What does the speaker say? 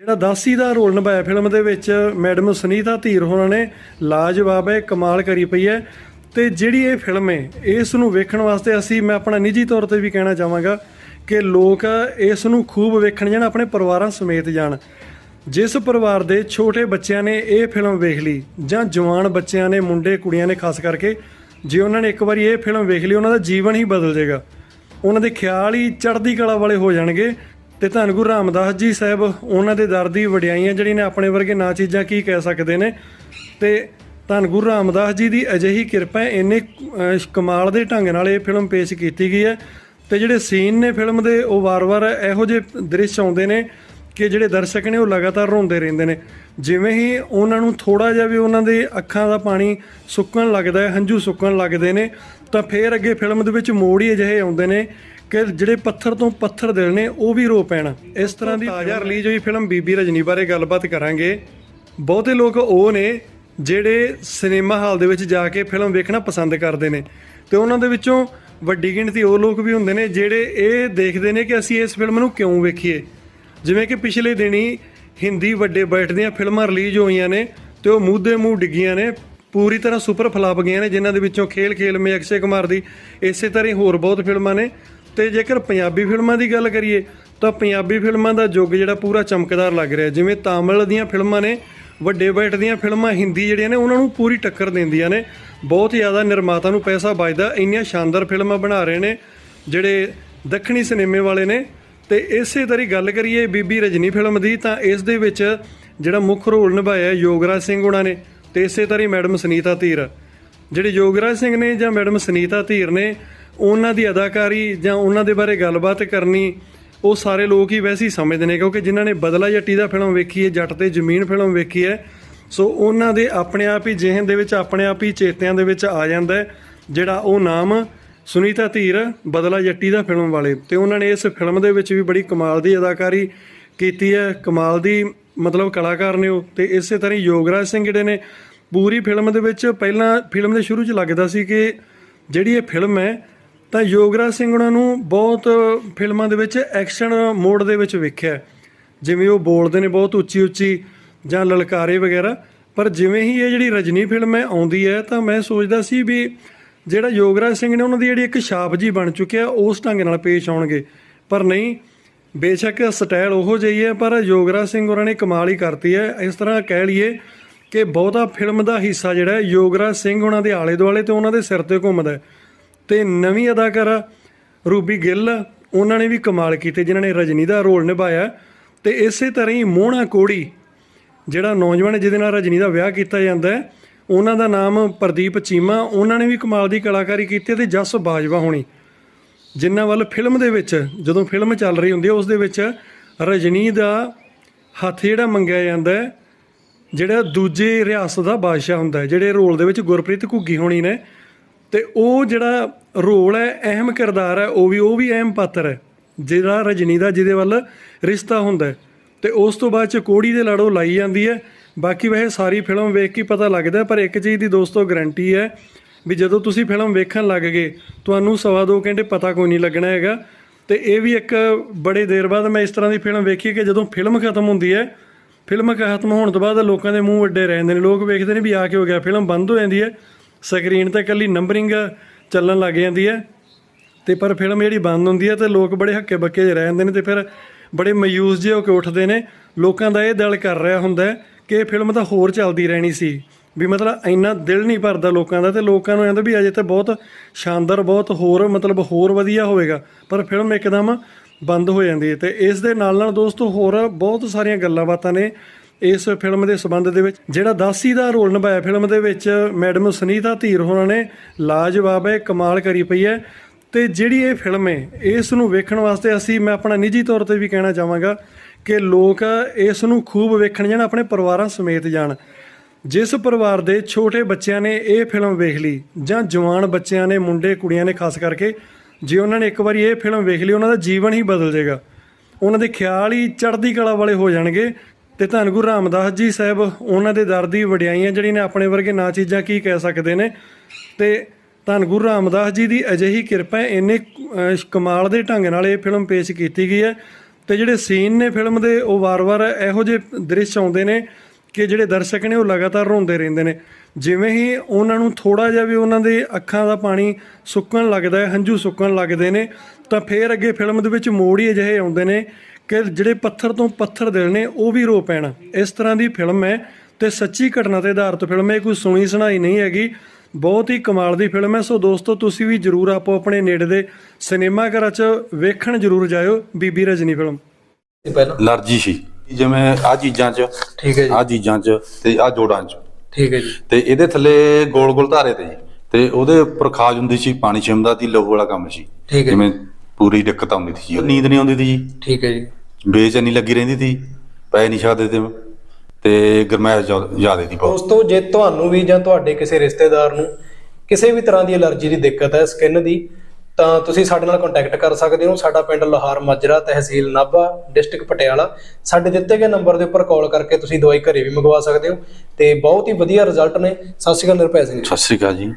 ਜਿਹੜਾ ਦਾਸੀ ਦਾ ਰੋਲ ਨਿਭਾਇਆ ਫਿਲਮ ਦੇ ਵਿੱਚ, ਮੈਡਮ ਸੁਨੀਤਾ ਧੀਰ ਹੋਣਾ ਨੇ, ਲਾਜਵਾਬ ਹੈ, ਕਮਾਲ ਕਰੀ ਪਈ ਹੈ। ਤੇ ਜਿਹੜੀ ਇਹ ਫਿਲਮ ਹੈ, ਇਸ ਨੂੰ ਵੇਖਣ ਵਾਸਤੇ ਅਸੀਂ, ਮੈਂ ਆਪਣਾ ਨਿੱਜੀ ਤੌਰ ਤੇ ਵੀ ਕਹਿਣਾ ਚਾਹਾਂਗਾ ਕਿ ਲੋਕ ਇਸ ਨੂੰ ਖੂਬ ਵੇਖਣ ਜਾਣ, ਆਪਣੇ ਪਰਿਵਾਰਾਂ ਸਮੇਤ ਜਾਣ। ਜਿਸ ਪਰਿਵਾਰ ਦੇ ਛੋਟੇ ਬੱਚਿਆਂ ਨੇ ਇਹ ਫਿਲਮ ਵੇਖ ਲਈ, ਜਾਂ ਜਵਾਨ ਬੱਚਿਆਂ ਨੇ, ਮੁੰਡੇ, ਕੁੜੀਆਂ ਨੇ, ਖਾਸ ਕਰਕੇ, ਜੇ ਉਹਨਾਂ ਨੇ ਇੱਕ ਵਾਰੀ ਇਹ ਫਿਲਮ ਵੇਖ ਲਈ, ਉਹਨਾਂ ਦਾ ਜੀਵਨ ਹੀ ਬਦਲ ਜਾਏਗਾ। ਉਹਨਾਂ ਦੇ ਖਿਆਲ ਹੀ ਚੜ੍ਹਦੀ ਕਲਾ ਵਾਲੇ ਹੋ ਜਾਣਗੇ। ਤੇ ਧੰਨ ਗੁਰੂ ਰਾਮਦਾਸ ਜੀ ਸਾਹਿਬ, ਉਹਨਾਂ ਦੇ ਦਰ ਦੀ ਵਡਿਆਈਆਂ ਜਿਹੜੀ ਨੇ ਆਪਣੇ ਵਰਗੇ ਨਾ ਚੀਜ਼ਾਂ ਕੀ ਕਹਿ ਸਕਦੇ ਨੇ? ਤੇ ਧੰਨ ਗੁਰੂ ਰਾਮਦਾਸ ਜੀ ਦੀ ਅਜਿਹੀ ਕਿਰਪਾ ਇੰਨੇ ਕਮਾਲ ਦੇ ਢੰਗ ਨਾਲ ਇਹ ਫਿਲਮ ਪੇਸ਼ ਕੀਤੀ ਗਈ ਹੈ। ਤੇ ਜਿਹੜੇ ਸੀਨ ਨੇ ਫਿਲਮ ਦੇ, ਉਹ ਵਾਰ-ਵਾਰ ਇਹੋ ਜਿਹੇ ਦ੍ਰਿਸ਼ ਆਉਂਦੇ ਨੇ ਕਿ ਜਿਹੜੇ ਦਰਸ਼ਕ ਨੇ ਉਹ ਲਗਾਤਾਰ ਰੋਂਦੇ ਰਹਿੰਦੇ ਨੇ। ਜਿਵੇਂ ਹੀ ਉਹਨਾਂ ਨੂੰ ਥੋੜਾ ਜਿਹਾ ਵੀ ਉਹਨਾਂ ਦੇ ਅੱਖਾਂ ਦਾ ਪਾਣੀ ਸੁੱਕਣ ਲੱਗਦਾ ਹੈ, ਹੰਝੂ ਸੁੱਕਣ ਲੱਗਦੇ ਨੇ, ਤਾਂ ਫੇਰ ਅੱਗੇ ਫਿਲਮ ਦੇ ਵਿੱਚ ਮੋੜ ਹੀ ਅਜਿਹੇ ਆਉਂਦੇ ਨੇ ਕਿ ਜਿਹੜੇ ਪੱਥਰ ਤੋਂ ਪੱਥਰ ਦਿਲ ਨੇ ਉਹ ਵੀ ਰੋ ਪੈਣ। ਇਸ ਤਰ੍ਹਾਂ ਦੀ ਤਾਜ਼ਾ ਰਿਲੀਜ਼ ਹੋਈ ਫਿਲਮ ਬੀਬੀ ਰਜਨੀ ਬਾਰੇ ਗੱਲਬਾਤ ਕਰਾਂਗੇ। ਬਹੁਤੇ ਲੋਕ ਉਹ ਨੇ ਜਿਹੜੇ ਸਿਨੇਮਾ ਹਾਲ ਦੇ ਵਿੱਚ ਜਾ ਕੇ ਫਿਲਮ ਵੇਖਣਾ ਪਸੰਦ ਕਰਦੇ ਨੇ। ਤੇ ਉਹਨਾਂ ਦੇ ਵਿੱਚੋਂ ਵੱਡੀ ਗਿਣਤੀ ਉਹ ਲੋਕ ਵੀ ਹੁੰਦੇ ਨੇ ਜਿਹੜੇ ਇਹ ਦੇਖਦੇ ਨੇ ਕਿ ਅਸੀਂ ਇਸ ਫਿਲਮ ਨੂੰ ਕਿਉਂ ਵੇਖੀਏ। ਜਿਵੇਂ ਕਿ ਪਿਛਲੇ ਦਿਨੀ ਹਿੰਦੀ ਵੱਡੇ ਬਜਟ ਦੀਆਂ ਫਿਲਮਾਂ ਰਿਲੀਜ਼ ਹੋਈਆਂ ਨੇ ਤੇ ਉਹ ਮੂੰਹ ਦੇ ਮੂੰਹ ਡਿੱਗੀਆਂ ਨੇ ਪੂਰੀ ਤਰ੍ਹਾਂ ਸੁਪਰ ਫਲਾਪ ਗਈਆਂ ਨੇ ਜਿਨ੍ਹਾਂ ਦੇ ਵਿੱਚੋਂ ਖੇਲ ਖੇਲ ਮੇ ਅਕਸ਼ੇ ਕੁਮਾਰ ਦੀ ਇਸੇ ਤਰ੍ਹਾਂ ਹੀ ਹੋਰ ਬਹੁਤ ਫਿਲਮਾਂ ਨੇ। ਤੇ ਜੇਕਰ ਪੰਜਾਬੀ ਫਿਲਮਾਂ ਦੀ ਗੱਲ ਕਰੀਏ, ਤਾਂ ਪੰਜਾਬੀ ਫਿਲਮਾਂ ਦਾ ਯੁੱਗ ਜਿਹੜਾ ਪੂਰਾ ਚਮਕਦਾਰ ਲੱਗ ਰਿਹਾ ਜਿਵੇਂ ਤਾਮਿਲ ਦੀਆਂ ਫਿਲਮਾਂ ਨੇ, ਵੱਡੇ ਬਜਟ ਦੀਆਂ ਫਿਲਮਾਂ ਹਿੰਦੀ ਜਿਹੜੀਆਂ ਨੇ, ਉਹਨਾਂ ਨੂੰ ਪੂਰੀ ਟੱਕਰ ਦਿੰਦੀਆਂ ਨੇ। ਬਹੁਤ ਜ਼ਿਆਦਾ ਨਿਰਮਾਤਾ ਨੂੰ ਪੈਸਾ ਬਚਦਾ, ਇੰਨੀਆਂ ਸ਼ਾਨਦਾਰ ਫਿਲਮਾਂ ਬਣਾ ਰਹੇ ਨੇ, ਜਿਹੜੇ ਦੱਖਣੀ ਸਿਨੇਮੇ ਵਾਲੇ ਨੇ। ਤੇ ਇਸੇ ਤਰ੍ਹਾਂ ਗੱਲ ਕਰੀਏ ਬੀਬੀ ਰਜਨੀ ਫਿਲਮ ਦੀ, ਤਾਂ ਇਸ ਦੇ ਵਿੱਚ ਜਿਹੜਾ ਮੁੱਖ ਰੋਲ ਨਿਭਾਇਆ ਯੋਗਰਾਜ ਸਿੰਘ ਉਹਨਾਂ ਨੇ, ਤੇ ਇਸੇ ਤਰ੍ਹਾਂ ਮੈਡਮ ਸੁਨੀਤਾ ਧੀਰ। ਜਿਹੜੇ ਯੋਗਰਾਜ ਸਿੰਘ ਨੇ ਜਾਂ ਮੈਡਮ ਸੁਨੀਤਾ ਧੀਰ ਨੇ ਉਹਨਾਂ ਦੀ ਅਦਾਕਾਰੀ ਜਾਂ ਉਹਨਾਂ ਦੇ ਬਾਰੇ ਗੱਲਬਾਤ ਕਰਨੀ, ਉਹ ਸਾਰੇ ਲੋਕ ਹੀ ਵੈਸੇ ਹੀ ਸਮਝਦੇ ਨੇ, ਕਿਉਂਕਿ ਜਿਨ੍ਹਾਂ ਨੇ ਬਦਲਾ ਜੱਟੀ ਦਾ ਫਿਲਮ ਵੇਖੀ ਹੈ, ਜੱਟ ਤੇ ਜ਼ਮੀਨ ਫਿਲਮ ਵੇਖੀ ਹੈ, ਸੋ ਉਹਨਾਂ ਦੇ ਆਪਣੇ ਆਪ ਹੀ ਜਿਹਨ ਦੇ ਵਿੱਚ, ਆਪਣੇ ਆਪ ਹੀ ਚੇਤਿਆਂ ਦੇ ਵਿੱਚ ਆ ਜਾਂਦਾ ਜਿਹੜਾ ਉਹ ਨਾਮ ਸੁਨੀਤਾ ਧੀਰ ਬਦਲਾ ਜੱਟੀ ਦਾ ਫਿਲਮ ਵਾਲੇ। ਤੇ ਉਹਨਾਂ ਨੇ ਇਸ ਫਿਲਮ ਦੇ ਵਿੱਚ ਵੀ ਬੜੀ ਕਮਾਲ ਦੀ ਅਦਾਕਾਰੀ ਕੀਤੀ ਹੈ, ਕਮਾਲ ਦੀ ਮਤਲਬ ਕਲਾਕਾਰ ਨੇ ਉਹ, ਤੇ ਇਸੇ ਤਰ੍ਹਾਂ ਹੀ ਯੋਗਰਾਜ ਸਿੰਘ ਜਿਹੜੇ ਨੇ, ਪੂਰੀ ਫਿਲਮ ਦੇ ਵਿੱਚ ਪਹਿਲਾਂ ਫਿਲਮ ਦੇ ਸ਼ੁਰੂ 'ਚ ਲੱਗਦਾ ਸੀ ਕਿ ਜਿਹੜੀ ਇਹ ਫਿਲਮ ਹੈ ਤਾਂ ਯੋਗਰਾਜ ਸਿੰਘ ਉਹਨਾਂ ਨੂੰ ਬਹੁਤ ਫਿਲਮਾਂ ਦੇ ਵਿੱਚ ਐਕਸ਼ਨ ਮੋਡ ਦੇ ਵਿੱਚ ਵੇਖਿਆ। ਜਿਵੇਂ ਉਹ ਬੋਲਦੇ ਨੇ ਬਹੁਤ ਉੱਚੀ ਉੱਚੀ ਜਾਂ ਲਲਕਾਰੇ ਵਗੈਰਾ। ਪਰ ਜਿਵੇਂ ਹੀ ਇਹ ਜਿਹੜੀ ਰਜਨੀ ਫਿਲਮ ਹੈ ਆਉਂਦੀ ਹੈ, ਤਾਂ ਮੈਂ ਸੋਚਦਾ ਸੀ ਵੀ ਜਿਹੜਾ ਯੋਗਰਾਜ ਸਿੰਘ ਨੇ ਉਹਨਾਂ ਦੀ ਜਿਹੜੀ ਇੱਕ ਛਾਪ ਜੀ ਬਣ ਚੁੱਕਿਆ ਉਸ ਢੰਗ ਨਾਲ ਪੇਸ਼ ਆਉਣਗੇ। ਪਰ ਨਹੀਂ, ਬੇਸ਼ੱਕ ਸਟਾਈਲ ਉਹੋ ਜਿਹੀ ਹੈ, ਪਰ ਯੋਗਰਾਜ ਸਿੰਘ ਉਹਨਾਂ ਨੇ ਕਮਾਲ ਹੀ ਕਰਤੀ ਹੈ। ਇਸ ਤਰ੍ਹਾਂ ਕਹਿ ਲਈਏ ਕਿ ਬਹੁਤਾ ਫਿਲਮ ਦਾ ਹਿੱਸਾ ਜਿਹੜਾ ਹੈ, ਯੋਗਰਾਜ ਸਿੰਘ ਉਹਨਾਂ ਦੇ ਆਲੇ ਦੁਆਲੇ ਤੇ ਉਹਨਾਂ ਦੇ ਸਿਰ ਤੇ ਘੁੰਮਦਾ ਹੈ। ਤੇ ਨਵੀਂ ਅਦਾਕਾਰਾ ਰੂਬੀ ਗਿੱਲ, ਉਹਨਾਂ ਨੇ ਵੀ ਕਮਾਲ ਕੀਤੇ, ਜਿਨ੍ਹਾਂ ਨੇ ਰਜਨੀ ਦਾ ਰੋਲ ਨਿਭਾਇਆ। ਤੇ ਇਸੇ ਤਰ੍ਹਾਂ ਹੀ ਮੋਹਣਾ ਕੋੜੀ, ਜਿਹੜਾ ਨੌਜਵਾਨ ਜਿਹਦੇ ਨਾਲ ਰਜਨੀ ਦਾ ਵਿਆਹ ਕੀਤਾ ਜਾਂਦਾ ਹੈ, ਉਹਨਾਂ ਦਾ ਨਾਮ ਪ੍ਰਦੀਪ ਚੀਮਾ, ਉਹਨਾਂ ਨੇ ਵੀ ਕਮਾਲ ਦੀ ਕਲਾਕਾਰੀ ਕੀਤੀ ਤੇ ਜਸ ਬਾਜਵਾ ਹੋਣੀ। ਜਿਨ੍ਹਾਂ ਵੱਲ ਫਿਲਮ ਦੇ ਵਿੱਚ, ਜਦੋਂ ਫਿਲਮ ਚੱਲ ਰਹੀ ਹੁੰਦੀ ਹੈ, ਉਸ ਦੇ ਵਿੱਚ ਰਜਨੀ ਦਾ ਹੱਥ ਜਿਹੜਾ ਮੰਗਿਆ ਜਾਂਦਾ ਹੈ, ਜਿਹੜਾ ਦੂਜੇ ਰਿਆਸਤ ਦਾ ਬਾਦਸ਼ਾਹ ਹੁੰਦਾ ਜਿਹੜੇ ਰੋਲ ਦੇ ਵਿੱਚ ਗੁਰਪ੍ਰੀਤ ਘੁੱਗੀ ਹੋਣੀ ਨੇ, ਤੇ ਉਹ ਜਿਹੜਾ ਰੋਲ ਹੈ, ਅਹਿਮ ਕਿਰਦਾਰ ਹੈ, ਉਹ ਵੀ ਉਹ ਵੀ ਅਹਿਮ ਪਾਤਰ ਹੈ। ਜਿਹੜਾ ਰਜਨੀ ਦਾ, ਜਿਹਦੇ ਵੱਲ ਰਿਸ਼ਤਾ ਹੁੰਦਾ ਹੈ। ਤੇ ਉਸ ਤੋਂ ਬਾਅਦ ਚ ਕੋੜੀ ਦੇ ਲੜੋ ਲਾਈ ਜਾਂਦੀ ਹੈ। ਬਾਕੀ ਵੈਸੇ ਸਾਰੀ ਫਿਲਮ ਵੇਖ ਕੇ ਪਤਾ ਲੱਗਦਾ ਪਰ ਇੱਕ ਚੀਜ਼ ਦੀ ਦੋਸਤੋ ਗਰੰਟੀ ਹੈ ਵੀ ਜਦੋਂ ਤੁਸੀਂ ਫਿਲਮ ਵੇਖਣ ਲੱਗ ਗਏ, ਤੁਹਾਨੂੰ ਸਵਾ ਦੋ ਘੰਟੇ ਪਤਾ ਕੋਈ ਨਹੀਂ ਲੱਗਣਾ ਹੈਗਾ। ਤੇ ਇਹ ਵੀ ਇੱਕ ਬੜੇ ਦੇਰ ਬਾਅਦ ਮੈਂ ਇਸ ਤਰ੍ਹਾਂ ਦੀ ਫਿਲਮ ਵੇਖੀ ਕਿ ਜਦੋਂ ਫਿਲਮ ਖਤਮ ਹੁੰਦੀ ਹੈ, ਫਿਲਮ ਖਤਮ ਹੋਣ ਤੋਂ ਬਾਅਦ ਲੋਕਾਂ ਦੇ ਮੂੰਹ ਵੱਡੇ ਰਹਿੰਦੇ ਨੇ। ਲੋਕ ਵੇਖਦੇ ਨੇ ਵੀ ਆ ਕੇ ਹੋ ਗਿਆ, ਫਿਲਮ ਬੰਦ ਹੋ ਜਾਂਦੀ ਹੈ। ਸਕਰੀਨ ਤੇ ਇਕੱਲੀ ਨੰਬਰਿੰਗ ਚੱਲਣ ਲੱਗ ਜਾਂਦੀ ਹੈ। ਤੇ ਪਰ ਫਿਲਮ ਜਿਹੜੀ ਬੰਦ ਹੁੰਦੀ ਹੈ ਤੇ ਲੋਕ ਬੜੇ ਹੱਕੇ ਬੱਕੇ ਜਿਹੇ ਰਹਿ ਜਾਂਦੇ ਨੇ ਤੇ ਫਿਰ ਬੜੇ ਮਾਯੂਸ ਜਿਹੇ ਹੋ ਕੇ ਉੱਠਦੇ ਨੇ। ਲੋਕਾਂ ਦਾ ਇਹ ਦਿਲ ਕਰ ਰਿਹਾ ਹੁੰਦਾ ਕਿ ਇਹ ਫਿਲਮ ਤਾਂ ਹੋਰ ਚੱਲਦੀ ਰਹਿਣੀ ਸੀ। ਵੀ ਮਤਲਬ ਇੰਨਾ ਦਿਲ ਨਹੀਂ ਭਰਦਾ ਲੋਕਾਂ ਦਾ ਤੇ ਲੋਕਾਂ ਨੂੰ ਕਹਿੰਦਾ ਵੀ ਅਜੇ ਤਾਂ ਬਹੁਤ ਸ਼ਾਨਦਾਰ, ਬਹੁਤ ਹੋਰ ਮਤਲਬ ਹੋਰ ਵਧੀਆ ਹੋਵੇਗਾ। ਪਰ ਫਿਲਮ ਇੱਕਦਮ ਬੰਦ ਹੋ ਜਾਂਦੀ ਹੈ ਤੇ ਇਸ ਦੇ ਨਾਲ ਨਾਲ ਦੋਸਤੋ ਹੋਰ ਬਹੁਤ ਸਾਰੀਆਂ ਗੱਲਾਂ ਬਾਤਾਂ ਨੇ ਇਸ ਫਿਲਮ ਦੇ ਸਬੰਧ ਦੇ ਵਿੱਚ, ਜਿਹੜਾ ਦਾਸੀ ਦਾ ਰੋਲ ਨਿਭਾਇਆ ਫਿਲਮ ਦੇ ਵਿੱਚ, ਮੈਡਮ ਸੁਨੀਤਾ ਧੀਰ ਹੋਣਾ ਨੇ, ਲਾਜਵਾਬ ਹੈ, ਕਮਾਲ ਕਰੀ ਪਈ ਹੈ। ਤੇ ਜਿਹੜੀ ਇਹ ਫਿਲਮ ਹੈ, ਇਸ ਨੂੰ ਵੇਖਣ ਵਾਸਤੇ ਅਸੀਂ, ਮੈਂ ਆਪਣਾ ਨਿੱਜੀ ਤੌਰ ਤੇ ਵੀ ਕਹਿਣਾ ਚਾਹਾਂਗਾ ਕਿ ਲੋਕ ਇਸ ਨੂੰ ਖੂਬ ਵੇਖਣ ਜਾਣ, ਆਪਣੇ ਪਰਿਵਾਰਾਂ ਸਮੇਤ ਜਾਣ। ਜਿਸ ਪਰਿਵਾਰ ਦੇ ਛੋਟੇ ਬੱਚਿਆਂ ਨੇ ਇਹ ਫਿਲਮ ਵੇਖ ਲਈ, ਜਾਂ ਜਵਾਨ ਬੱਚਿਆਂ ਨੇ, ਮੁੰਡੇ, ਕੁੜੀਆਂ ਨੇ, ਖਾਸ ਕਰਕੇ, ਜੇ ਉਹਨਾਂ ਨੇ ਇੱਕ ਵਾਰੀ ਇਹ ਫਿਲਮ ਵੇਖ ਲਈ, ਉਹਨਾਂ ਦਾ ਜੀਵਨ ਹੀ ਬਦਲ ਜਾਏਗਾ। ਉਹਨਾਂ ਦੇ ਖਿਆਲ ਹੀ ਚੜ੍ਹਦੀ ਕਲਾ ਵਾਲੇ ਹੋ ਜਾਣਗੇ। ਤੇ ਧੰਨ ਗੁਰੂ ਰਾਮਦਾਸ ਜੀ ਸਾਹਿਬ, ਉਹਨਾਂ ਦੇ ਦਰ ਦੀ ਵਡਿਆਈਆਂ ਜਿਹੜੀ ਨੇ ਆਪਣੇ ਵਰਗੇ ਨਾ ਚੀਜ਼ਾਂ ਕੀ ਕਹਿ ਸਕਦੇ ਨੇ? ਤੇ ਧੰਨ ਗੁਰੂ ਰਾਮਦਾਸ ਜੀ ਦੀ ਅਜਿਹੀ ਕਿਰਪਾ ਇੰਨੇ ਕਮਾਲ ਦੇ ਢੰਗ ਨਾਲ ਇਹ ਫਿਲਮ ਪੇਸ਼ ਕੀਤੀ ਗਈ ਹੈ। ਤੇ ਜਿਹੜੇ ਸੀਨ ਨੇ ਫਿਲਮ ਦੇ, ਉਹ ਵਾਰ-ਵਾਰ ਇਹੋ ਜਿਹੇ ਦ੍ਰਿਸ਼ ਆਉਂਦੇ ਨੇ ਕਿ ਜਿਹੜੇ ਦਰਸ਼ਕ ਨੇ ਉਹ ਲਗਾਤਾਰ ਰੋਂਦੇ ਰਹਿੰਦੇ ਨੇ। ਜਿਵੇਂ ਹੀ ਉਹਨਾਂ ਨੂੰ ਥੋੜਾ ਜਿਹਾ ਵੀ ਉਹਨਾਂ ਦੇ ਅੱਖਾਂ ਦਾ ਪਾਣੀ ਸੁੱਕਣ ਲੱਗਦਾ ਹੈ, ਹੰਝੂ ਸੁੱਕਣ ਲੱਗਦੇ ਨੇ, ਤਾਂ ਫੇਰ ਅੱਗੇ ਫਿਲਮ ਦੇ ਵਿੱਚ ਮੋੜ ਹੀ ਅਜਿਹੇ ਆਉਂਦੇ ਨੇ ਕਿ ਜਿਹੜੇ ਪੱਥਰ ਤੋਂ ਪੱਥਰ ਦਿਲ ਨੇ ਉਹ ਵੀ ਰੋ ਪੈਣ। ਇਸ ਤਰ੍ਹਾਂ ਦੀ ਫਿਲਮ ਹੈ ਤੇ ਸੱਚੀ ਘਟਨਾ ਤੇ ਆਧਾਰਿਤ ਫਿਲਮ ਹੈ ਇਹ ਕੋਈ ਸੁਣੀ ਸੁਣਾਈ ਨਹੀਂ ਹੈਗੀ। ਬਹੁਤ ਹੀ ਕਮਾਲ ਦੀ ਫਿਲਮ ਹੈ। ਸੋ ਦੋਸਤੋ ਤੁਸੀਂ ਵੀ ਜਰੂਰ ਆਪੋ ਆਪਣੇ ਨੇੜੇ ਦੇ ਸਿਨੇਮਾ ਘਰਾਂ 'ਚ ਵੇਖਣ ਜਰੂਰ ਜਾਇਓ। ਬੀਬੀ ਰਜਨੀ ਫਿਲਮ। ਪਹਿਲਾਂ? ਅਲਰਜੀ ਸੀ। ਜਿਵੇਂ ਆ ਚੀਜ਼ਾਂ 'ਚ। ਠੀਕ ਹੈ ਜੀ। ਆ ਚੀਜ਼ਾਂ 'ਚ ਤੇ ਆ ਜੋੜਾਂ 'ਚ। ਠੀਕ ਹੈ ਜੀ। ਤੇ ਇਹਦੇ ਥੱਲੇ ਗੋਲ ਗੋਲ ਧਾਰੇ ਤੇ। ਜੀ ਤੇ ਉਹਦੇ ਉੱਪਰ ਖਾਜ ਹੁੰਦੀ ਸੀ ਪਾਣੀ ਛਿਮਦਾ ਸੀ ਲਹੂ ਵਾਲਾ ਕੰਮ ਸੀ। ਠੀਕ ਹੈ ਜਿਵੇਂ ਪੂਰੀ ਦਿੱਕਤ ਆਉਂਦੀ ਸੀ। ਨੀਂਦ ਨਹੀਂ ਆਉਂਦੀ ਸੀ ਜੀ। ਠੀਕ ਹੈ ਜੀ। ਬੇਚੈਨੀ ਲੱਗੀ ਰਹਿੰਦੀ ਸੀ ਪੈ ਨਹੀਂ ਸਕਦੇ ਤੇ ਤੇ ਗਰਮੈਸ਼ ਜ਼ਿਆਦਾ ਸੀ ਬਹੁਤ। ਦੋਸਤੋ ਜੇ ਤੁਹਾਨੂੰ ਵੀ ਜਾਂ ਤੁਹਾਡੇ ਕਿਸੇ ਰਿਸ਼ਤੇਦਾਰ ਨੂੰ ਕਿਸੇ ਵੀ ਤਰ੍ਹਾਂ ਦੀ ਅਲਰਜੀ ਦੀ ਦਿੱਕਤ ਹੈ ਸਕਿਨ ਦੀ ਤਾਂ ਤੁਸੀਂ ਸਾਡੇ ਨਾਲ ਕੰਟੈਕਟ ਕਰ ਸਕਦੇ ਹੋ। ਸਾਡਾ ਪਿੰਡ ਲੋਹਾਰ ਮਾਜਰਾ ਤਹਿਸੀਲ ਨਾਭਾ ਡਿਸਟ੍ਰਿਕਟ ਪਟਿਆਲਾ। ਸਾਡੇ ਦਿੱਤੇ ਗਏ ਨੰਬਰ ਦੇ ਉੱਪਰ ਕਾਲ ਕਰਕੇ ਤੁਸੀਂ ਦਵਾਈ ਘਰੇ ਵੀ ਮੰਗਵਾ ਸਕਦੇ ਹੋ। ਤੇ ਬਹੁਤ ਹੀ ਵਧੀਆ ਰਿਜ਼ਲਟ ਨੇ। ਸਤਿ ਸ਼੍ਰੀ ਅਕਾਲ ਨਿਰਭੈ ਸਿੰਘ ਜੀ। ਸਤਿ ਸ੍ਰੀ ਅਕਾਲ ਜੀ।